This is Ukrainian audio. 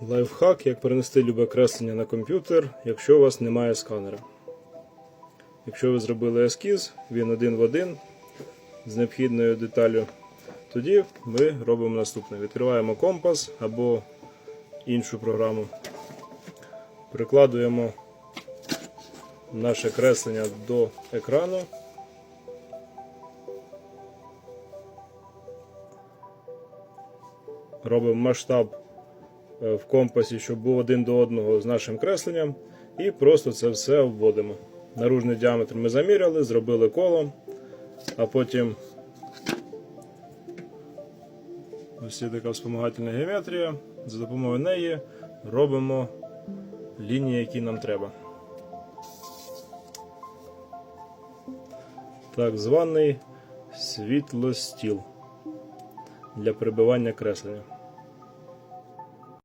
Лайфхак, як перенести любе креслення на комп'ютер, якщо у вас немає сканера. Якщо ви зробили ескіз, він один в один з необхідною деталю, тоді ми робимо наступне. Відкриваємо компас або іншу програму. Прикладуємо наше креслення до екрану. Робимо масштаб в компасі, щоб був один до одного з нашим кресленням, і просто це все вводимо. Наружний діаметр ми заміряли, зробили коло, а потім ось є така вспомагательна геометрія. За допомогою неї робимо лінії, які нам треба. Так званий світлостіл для прибивання креслення.